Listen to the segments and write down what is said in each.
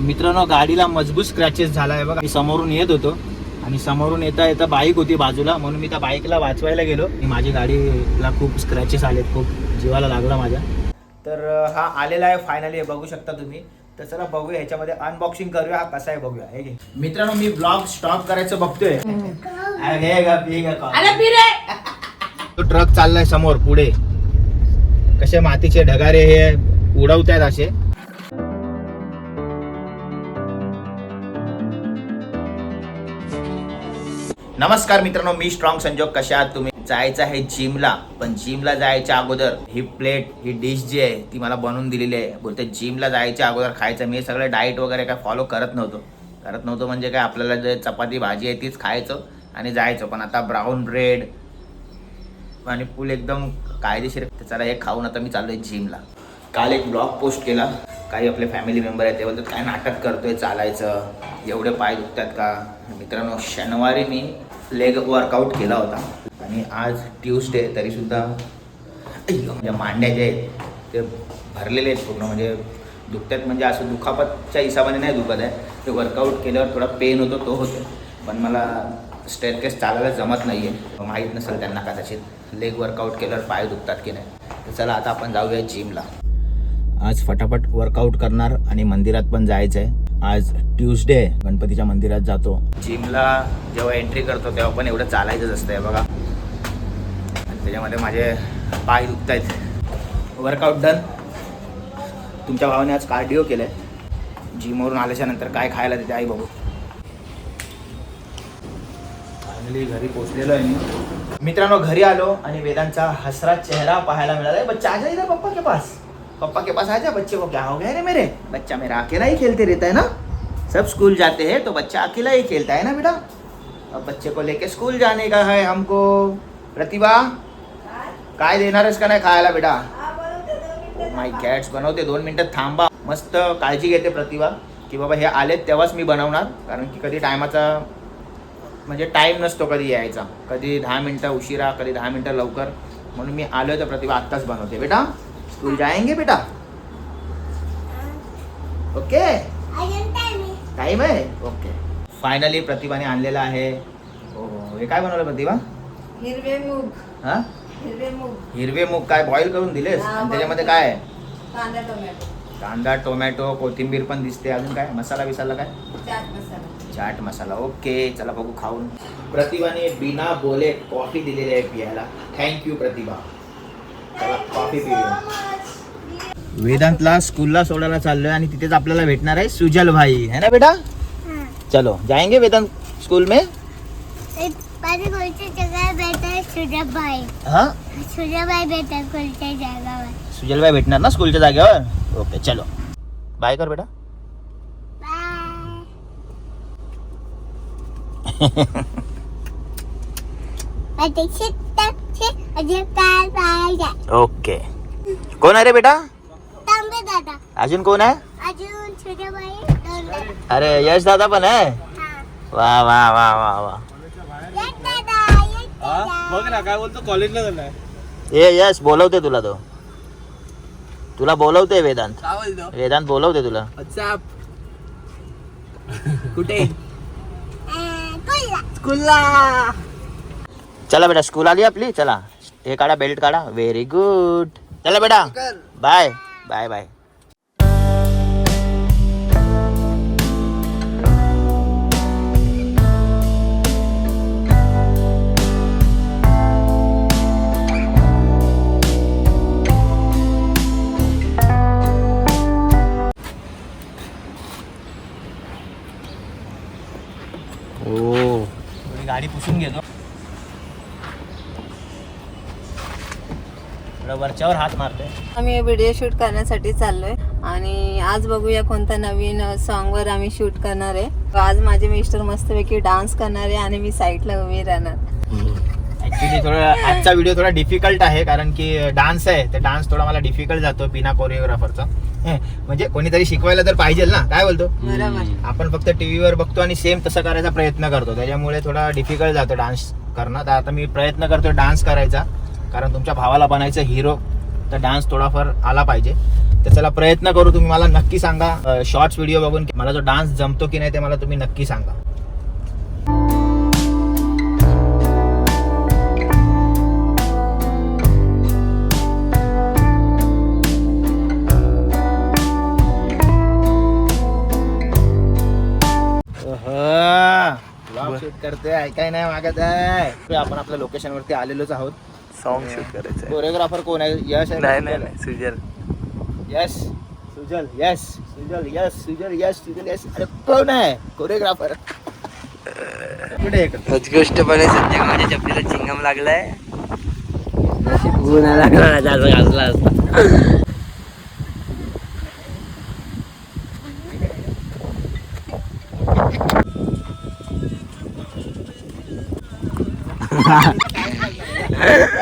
मित्रांनो गाडीला मजबूत स्क्रॅचेस झालाय बघा. मी समोरून येत होतो आणि समोरून येता येता बाईक होती बाजूला. म्हणून मी त्या बाईकला वाचवायला गेलो. माझी गाडीला खूप स्क्रॅचेस आलेत. खूप जीवाला लागला माझ्या. तर हा आलेला आहे फायनली बघू शकता तुम्ही. तर चला बघूया. ह्याच्यामध्ये अनबॉक्सिंग करूया. हा कसा आहे बघूया. हे. मित्रांनो मी ब्लॉग स्टॉप करायचं बघतोय. तो ट्रक चाललाय समोर पुढे. कसे मातीचे ढगारे हे उडवतायत असे. नमस्कार मित्रांनो मी स्ट्रॉंग संजोग. कशा आहात तुम्ही? जायचं आहे जिमला पण जिमला जायच्या अगोदर ही प्लेट ही डिश जी आहे ती मला बनवून दिलेली आहे. बोलते जिमला जायच्या अगोदर खायचं. मी सगळं डाएट वगैरे काय फॉलो करत नव्हतो. करत नव्हतो म्हणजे काय आपल्याला जे चपाती भाजी आहे तीच खायचं आणि जायचं. पण आता ब्राऊन ब्रेड आणि फुल एकदम कायदेशीर चला हे खाऊन आता मी चाललोय जिमला काल एक ब्लॉग पोस्ट केला. काही आपले फॅमिली मेंबर आहेत ते बोलतात काय नाटक करतोय चालायचं? एवढे पाय दुखतात का? मित्रांनो शनिवारी मी लेग वर्कआउट केला होता. आणि आज ट्यूसडे तरीसुद्धा म्हणजे मांड्या जे आहेत ते भरलेले आहेत पूर्ण. म्हणजे दुखतात म्हणजे असं दुखापतच्या हिशोबाने नाही दुखत आहे. ते वर्कआउट केल्यावर थोडा पेन होतो तो होतो पण मला स्टेअरकेस चालायला जमत नाही आहे माहीत नसेल त्यांना कदाचित लेग वर्कआउट केल्यावर पाय दुखतात की नाही. तर चला आता आपण जाऊया जिमला आज फटाफट वर्कआउट करणार आणि मंदिरात पण जायचं आहे आज ट्यूसडे आहे गणपतीच्या मंदिरात जातो. जिमला जेव्हा एंट्री करतो तेव्हा पण एवढं चालायचंच असतंय बघा. आणि त्याच्यामध्ये माझे पाय दुखत आहेत वर्कआउट डन तुमच्या भावाने आज कार्डिओ केलंय. जिमवरून आल्याच्यानंतर काय खायला देते आई बघू फायनली घरी पोचलेलो आहे मी. मित्रांनो घरी आलो आणि वेदांचा हसरा चेहरा पाहायला मिळाला. बच्चा आ जाइए पप्पा के पास. पप्पा के पास आ जा बच्चे को क्या हो गया रे मेरे? बच्चा मेरा अकेला ही खेलते रहता है ना? सब स्कूल जाते हैं तो बच्चा अकेला ही खेलता है ना बेटा? अब बच्चे को लेके स्कूल जाने का है हमको। प्रतिभा काय देणारच का नाही खायला बेटा? Oh माय कॅट्स बनवते दोन मिनटं थांबा. मस्त काळजी घेते प्रतिभा की बाबा हे आलेत तेव्हाच मी बनवणार कारण की कधी टायमाचा म्हणजे टाईम नसतो कधी यायचा. कधी दहा मिनटं उशिरा कधी दहा मिनटं लवकर. म्हणून मी आलो तर प्रतिभा आत्ताच बनवते बेटा. स्कूल जाएंगे बेटा? ओके? टाइम आहे ओके. फायनली प्रतिभाने आणलेला आहे. हो हो काय बनवलं प्रतिभा? हिरवे मूग. हा? हिरवे मूग. हिरवे मूग काय? बॉईल करून दिलेस? आणि त्याच्यामध्ये काय? आहे कांदा टोमॅटो. कांदा टोमॅटो कोथिंबीर पण दिसते. अजून काय? मसाला बिसाला काय? चाट मसाला. चाट मसाला. ओके चला बघू खाऊन. प्रतिभाने बिना बोले कॉफी दिलेली आहे पियाला थँक्यू प्रतिभा. कॉफी पिऊया. वेदांतला स्कूलला सोडायला चाललोय आणि तिथेच आपल्याला भेटणार आहे सुजल भाई. है ना बेटा? चलो जाएंगे वेदांत स्कूल में? हाँ? सुजल भाई भेटणार ना स्कूलच्या जागेवर? ओके चलो. बाय कर बेटा. बाय माझे शिट्टाचे अजून काय पाहिजे ओके. कोण आहे रे बेटा? तांबे दादा अजून कोण आहे? अजून अरे यश दादा पण आहे? हा. वा वा वा वा वा. बघ ना काय बोलतो कॉलेजला झालाय ए यश बोलवते तुला तो. तुला बोलवते वेदांत. वेदांत बोलवते तुला. कुठे? स्कूलला चला बेटा स्कूल आली आपली चला। हे काढा बेल्ट काढा। व्हेरी गुड चला बेटा। बाय बाय बाय ओ। गाडी पुसून घेतो वरच्यावर हात मारतोय. आम्ही व्हिडिओ शूट करण्यासाठी चाललोय. आणि आज बघूया कोणत्या नवीन सॉन्ग वर आम्ही शूट करणार आहे. आज माझे मिस्टर मस्तपैकी डान्स करणार आहे आणि मी साईडला उभी राहणार. ऍक्च्युली थोडं आजचा व्हिडिओ थोडा डिफिकल्ट आहे कारण की डान्स आहे. तर डान्स थोडा मला डिफिकल्ट जातो बिना कोरिओग्राफरचा म्हणजे कोणीतरी शिकवायला तर पाहिजे ना? काय बोलतो? आपण फक्त टीव्हीवर बघतो आणि सेम तसं करायचा प्रयत्न करतो. त्याच्यामुळे थोडा डिफिकल्ट जातो डान्स करणं तर आता मी प्रयत्न करतो डान्स करायचा. कारण तुमच्या भावाला बनायचं हिरो तर डान्स थोडाफार आला पाहिजे. तर चला प्रयत्न करू तुम्ही मला नक्की सांगा. शॉर्ट्स व्हिडिओ बघून मला जो डान्स जमतो की नाही ते मला तुम्ही नक्की सांगा. करते ऐकाय नाही मागत आहे. आपण आपल्या लोकेशन वरती आलेलोच आहोत. सॉन्ग शूट करायचं कोरिओग्राफर कोण आहे? यश आहे नाही नाही सुजल? नाही सुजल? यश सुजल यश सुजल यश सुजल यश अरे कोण आहे? कोरिओग्राफर. कुठे आहे? गोष्ट पण आहे सध्या माझ्या चपलीला चिंगम लागलाय. लागला जास्त असता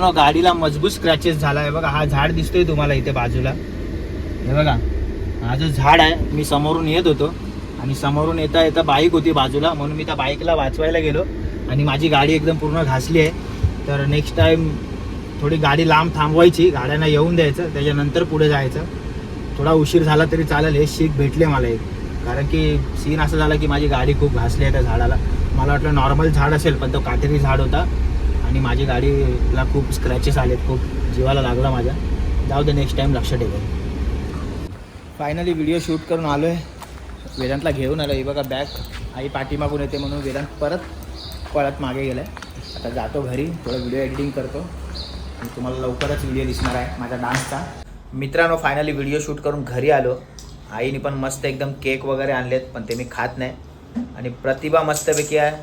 मित्रांनो गाडीला मजबूत स्क्रॅचेस झाला आहे बघा हा झाड दिसतोय तुम्हाला इथे बाजूला. हे बघा हा जो झाड आहे मी समोरून येत होतो. आणि समोरून येता येता बाईक होती बाजूला म्हणून मी त्या बाईकला वाचवायला गेलो. आणि माझी गाडी एकदम पूर्ण घासली आहे. तर नेक्स्ट टाईम थोडी गाडी लांब थांबवायची गाड्यांना येऊन द्यायचं त्याच्यानंतर पुढे जायचं. थोडा उशीर झाला तरी चालेल हे शीख भेटले मला एक. कारण की सीन असं झाला की माझी गाडी खूप घासली आहे त्या झाडाला. मला वाटलं नॉर्मल झाड असेल पण तो काटेरी झाड होता. आणि माझी गाडीला खूप स्क्रॅचेस आलेत खूप जीवाला लागला माझ्या जाऊ दे नेक्स्ट टाईम लक्ष ठेवेल फायनली व्हिडिओ शूट करून आलो आहे वेदांतला घेऊन आलो आहे बघा बॅग आई पाठीमागून येते म्हणून वेदांत परत पळत मागे गेलं आहे आता जातो घरी. थोडं व्हिडिओ एडिटिंग करतो. आणि तुम्हाला लवकरच व्हिडिओ दिसणार आहे माझ्या डान्सचा मित्रांनो फायनली व्हिडिओ शूट करून घरी आलो. आईने पण मस्त एकदम केक वगैरे आणलेत पण ते मी खात नाही. आणि प्रतिभा मस्तपैकी आहे.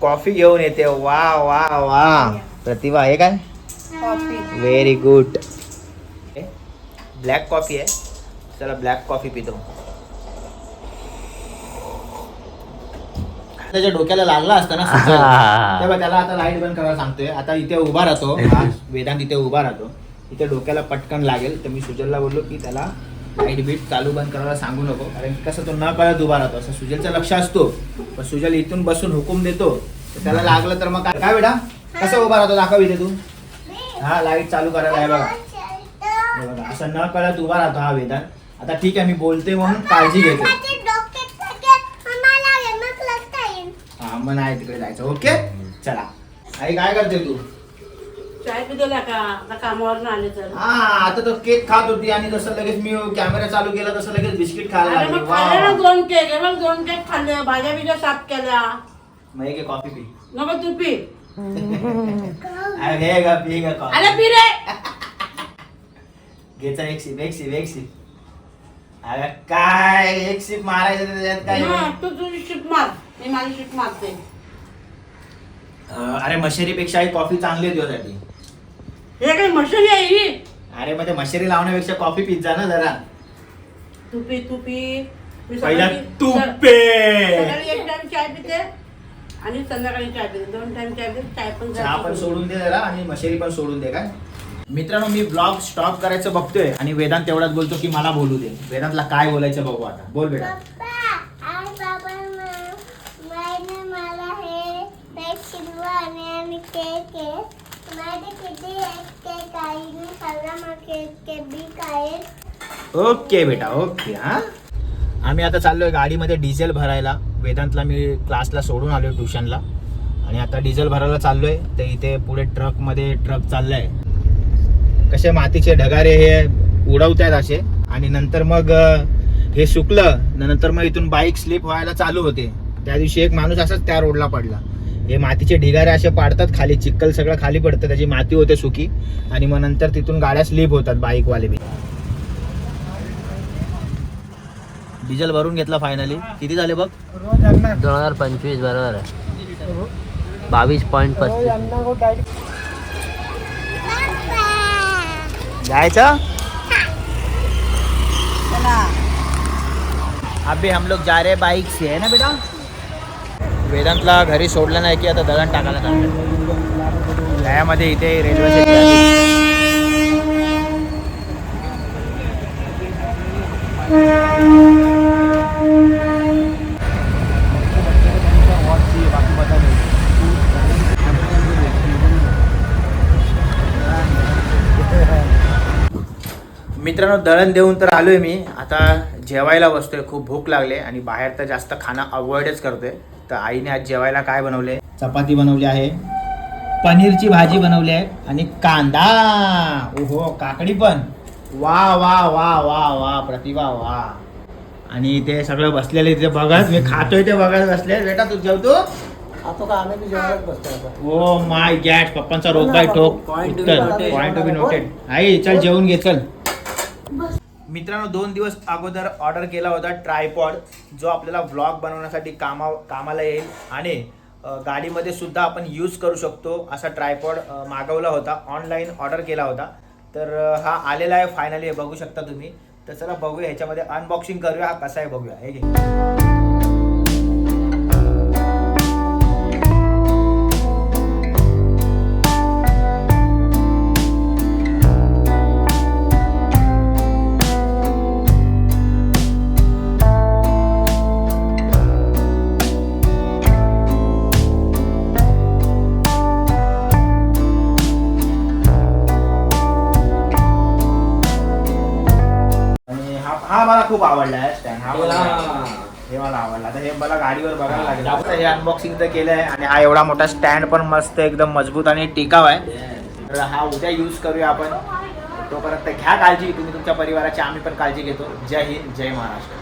कॉफी घेऊन येते. वा वा वा. प्रतिभा आहे काय? Coffee. Very good black coffee आहे. चला ब्लॅक कॉफी पितो. त्याच्या डोक्याला लागला असता ना सुजल. तेव्हा त्याला आता लाइट बंद करायला सांगतोय. आता इथे उभा राहतो. हा, वेदांत इथे उभा राहतो. इथे डोक्याला पटकन लागेल. तर मी सुजलला बोललो की त्याला लाइट बीट चालू बंद करायला सांगू नको. कारण कसं तो न कळत उभा राहतो. असं सुजलचा लक्ष असतो. पण सुजल इथून बसून हुकूम देतो. तर त्याला लागलं तर मग काय? काय बेटा? कसं उभा राहतो? दाखव इथे तू. हा लाइट चालू करायला आहे बघा. बघा असं न कळत उभा राहतो हा वेदान आता ठीक आहे मी बोलते म्हणून काळजी घेतो. हा मग नाही तिकडे जायचं. ओके चला. आई काय करते तू? चाय पिलेला का? आता कामावर आले तर. हा आता तो केक खात होती आणि जसं लगेच मी कॅमेरा चालू केला तसं लगेच बिस्किट खायला अरे लागली. मग खाल्ले ना वाव. दोन केक हे बघ दोन केक खाल्ले भाज्या बिज्या साफ केल्या. मग एक कॉफी पी. नको तू पी. अरे घे गा पी गा कॉफी. अरे पी रे. घ्यायचा एक सिप एक सिप एक सिप अरे काय एक सिप मारायचं त्याच्यात काय? हा, तू तुझी शिप मार. मी माझी शिप मारते. अं, अरे मशेरीपेक्षा ही कॉफी चांगली आहे तुझ्यासाठी. हे काही मशीन आहे ही? अरे मग ते मशेरी लावण्यापेक्षा कॉफी पित जा ना जरा. तू पी तू पी मी पहिला सकाळी- तू सर- पे सकाळी एक टाइम चाय पिते आणि संध्याकाळी चाय पिते. दोन टाइम चाय पिते चाय पण चहा पण जास्त सोडून दे जरा आणि मशेरी पण सोडून दे काय? मित्रांनो मी ब्लॉग स्टॉप करायचं बघतोय आणि वेदांत तेवढाच बोलतो की मला बोलू दे. वेदांतला काय बोलायचं बघू आता. बोल बेटा. पप्पा बाबा मायने मला हे पेट शिलवा आणि केक ओके बेटा ओके हा. आम्ही आता चाललोय गाडीमध्ये डिझेल भरायला. वेदांतला मी क्लासला सोडून आलोय ट्युशनला. आणि आता डिझेल भरायला चाललोय. तर इथे पुढे ट्रकमध्ये ट्रक चाललाय. कसे मातीचे ढगारे हे उडवत आहेत असे. आणि नंतर मग हे सुकलं. नंतर मग इथून बाईक स्लिप व्हायला चालू होते. त्या दिवशी एक माणूस असाच त्या रोडला पडला. हे मातीचे ढिगारे असे पाडतात खाली चिक्कल सगळं खाली पडतं त्याची माती होते सुकी. आणि मग नंतर तिथून गाड्या स्लिप होतात बाईकवाले बी. डिझेल भरून घेतला फायनली किती झाले बघ? दोन हजार पंचवीस बरोबर आहे. बावीस पॉईंट पस्तीस. जायचं अभी हम लोग जा रहे बाइक से है ना बेटा? वेदांतला घरी सोडलं नाही की आता दळण टाकायला चाललं त्यामध्ये इथे रेल्वे स्टेशन मित्रांनो दळण देऊन तर आलोय मी. आता जेवायला बसतोय खूप भूक लागले आणि बाहेर तर जास्त खाणं अवॉइडच करतोय. तर आईने आज जेवायला काय बनवले चपाती बनवली आहे पनीरची भाजी बनवली आहे आणि कांदा. ओहो काकडी पण. वा वा वा वा वा प्रतिभा वा. आणि ते सगळं बसलेले इथे बघत मी खातोय ते बघत बसले. बेटा तू जेवतो? ओ माय गॅट पप्पांचा रोग बाय टोक. पॉइंट टू बी नोटेड आई चल जेवून घे चल. मित्रांनो दोन दिवस अगोदर ऑर्डर केला होता ट्रायपॉड जो आपल्याला व्लॉग बनवण्यासाठी कामा कामाला येईल आणि गाडीमध्ये सुद्धा आपण यूज करू शकतो असा ट्रायपॉड मागवला होता. ऑनलाईन ऑर्डर केला होता. तर हा आलेला आहे फायनली बघू शकता तुम्ही. तर चला बघूया ह्याच्यामध्ये अनबॉक्सिंग करूया. हा कसा आहे बघूया. हे हा मला खूप आवडला आहे स्टँड हा मला हे मला आवडला. आता हे मला गाडीवर बघायला लागेल. आता हे अनबॉक्सिंग तर केलं आहे आणि हा एवढा मोठा स्टँड पण मस्त एकदम मजबूत आणि टिकाव आहे. तर हा उद्या यूज करूया आपण. तोपर्यंत घ्या काळजी. तुम्ही तुमच्या परिवाराची आम्ही पण काळजी घेतो. जय हिंद जय महाराष्ट्र.